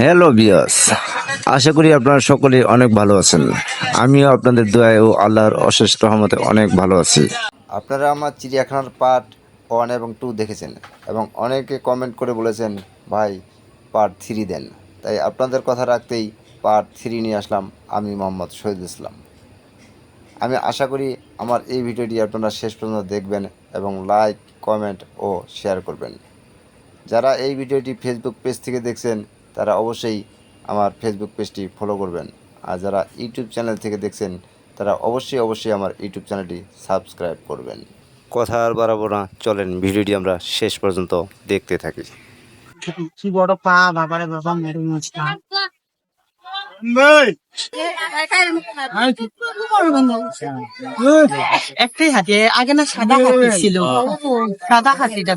Hello বিয়াস আশা করি আপনারা সকলে অনেক ভালো আছেন। আমিও আপনাদের দোয়ায় ও আল্লাহর অশেষ রহমতে অনেক ভালো আছি। আপনারা আমার চিড়িয়াখানার পার্ট ওয়ান এবং টু দেখেছেন এবং অনেকে কমেন্ট করে বলেছেন, ভাই পার্ট থ্রি দেন। তাই আপনাদের কথা রাখতেই পার্ট থ্রি নিয়ে আসলাম আমি মোহাম্মদ শহীদ ইসলাম। আমি আশা করি আমার এই ভিডিওটি আপনারা শেষ পর্যন্ত দেখবেন এবং লাইক কমেন্ট ও শেয়ার করবেন। যারা এই ভিডিওটি ফেসবুক পেজ থেকে দেখছেন তারা অবশ্যই আমার ফেসবুক পেজটি ফলো করবেন। আর যারা ইউটিউব চ্যানেল থেকে দেখছেন, তারা অবশ্যই অবশ্যই আমার ইউটিউব চ্যানেলটি সাবস্ক্রাইব করবেন। কথা আর বাড়াবো না। চলেন, ভিডিওটি আমরা শেষ পর্যন্ত দেখতে থাকি। বড় পা বাবা মাছটা একটাই হাতি আগে না সাদা হাতি ছিল। সাদা হাতিটা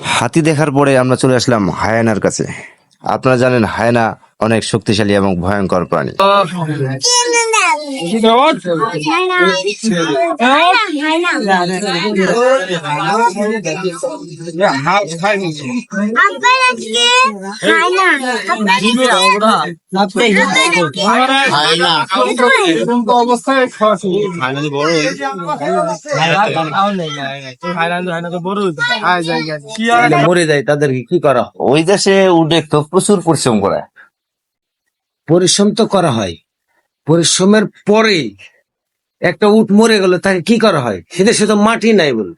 হাতি দেখার পরে আমরা চলে আসলাম হায়ানার কাছে। আপনারা জানেন হায়না অনেক শক্তিশালী এবং ভয়ঙ্কর প্রাণী। মরে যায় তাদেরকে কি করা ওই দেশে উঠে তো প্রচুর পরিশ্রম করে। পরিশ্রম তো করা হয়। পরিশ্রমের পরে একটা উট মরে গেল তাকে কি করা হয় সে তো মাটি নাই বল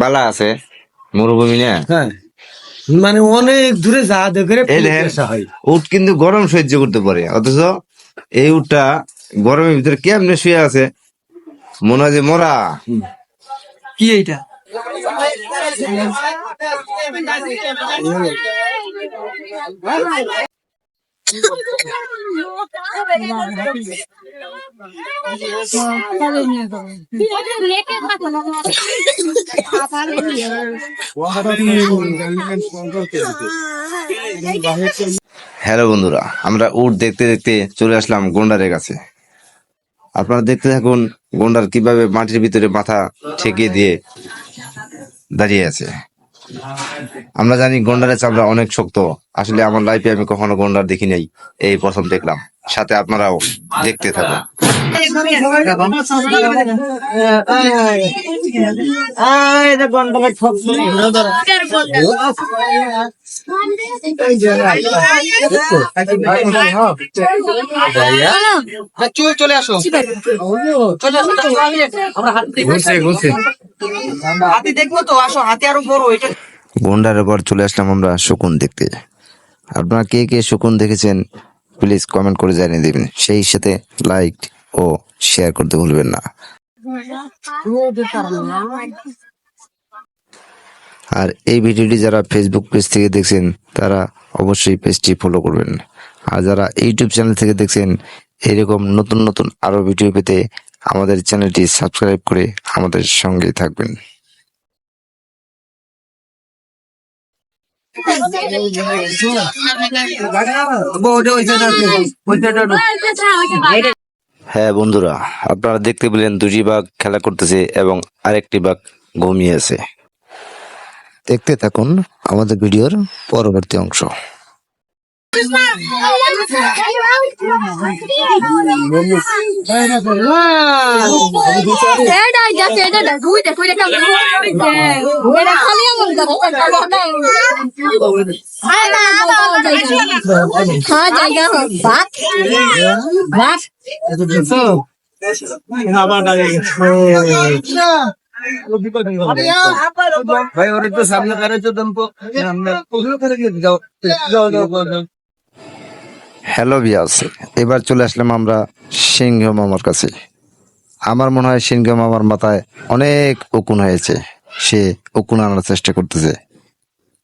বালা আছে মরুভূমি না হ্যাঁ মানে অনেক দূরে যা আসা হয় উট কিন্তু গরম সহ্য করতে পারে অথচ এই উটটা গরমের ভিতরে কেমনে শুয়ে আছে মনে হয় যে মরা কি এইটা হ্যালো বন্ধুরা, আমরা উট দেখতে দেখতে চলে আসলাম গন্ডারের কাছে। আপনারা দেখতে থাকুন গন্ডার কীভাবে মাটির ভিতরে মাথা ঠেকিয়ে দিয়ে দাঁড়িয়ে আছে। আমরা জানি গন্ডারের চামড়া অনেক শক্ত। আসলে আমার লাইফে আমি কখনো গন্ডার দেখি নাই। এই প্রথম দেখলাম। সাথে আপনারাও দেখতে থাকুন। চলে আসো। চলে আসো আমরা হাতি দেখব চলে আসলাম আমরা শকুন দেখতে। আপনারা কে কে শকুন দেখেছেন প্লিজ কমেন্ট করে জানিয়ে দেবেন। সেই সাথে লাইক ও শেয়ার করতে ভুলবেন না। আর এই ভিডিওটি যারা ফেসবুক পেজ থেকে দেখছেন, তারা অবশ্যই পেজটি ফলো করবেন। আর যারা ইউটিউব চ্যানেল থেকে দেখছেন, এরকম নতুন নতুন আরও ভিডিও পেতে আমাদের চ্যানেলটি সাবস্ক্রাইব করে আমাদের সঙ্গেই থাকবেন। হ্যাঁ বন্ধুরা, আপনারা দেখতে পেলেন দুটি বাঘ খেলা করতেছে এবং আরেকটি বাঘ ঘুমিয়ে আছে। দেখতে থাকুন আমাদের ভিডিওর পরবর্তী অংশ। ভাই ওর একটু সামনে করে তো দম্প যাও যাও যাও। হ্যালো বিয়াস এবার চলে আসলাম আমরা সিংহ মামার কাছে। আমার মনে হয় সিংহ মামার মাথায় অনেক উকুন হয়েছে। সে উকুন আনার চেষ্টা করতেছে।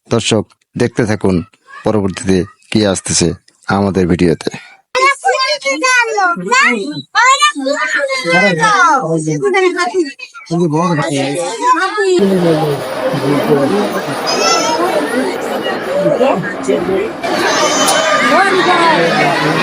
দর্শক, দেখতে থাকুন, পরবর্তীতে কি আসতেছে আমাদের ভিডিওতে। হাতি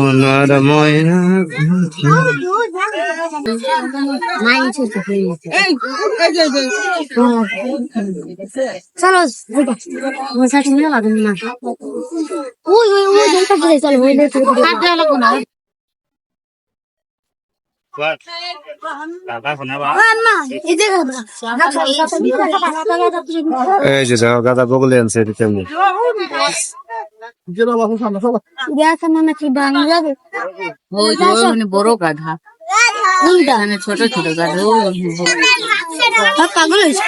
সোনার ময়না চলো আমার সাথে মিলে না ওই ওই ওই দেখতে চলো ওই দেখতে কাটতে লাগবে না মা এই যে এই যে দেখো গাদা বগলে আনছে এটা কেমনি দেখা মানে কি বাংলা যাবে ওই যে ওই মানে বড় গাধা মানে ছোট ছোট গাধা পাগল হয়েছে।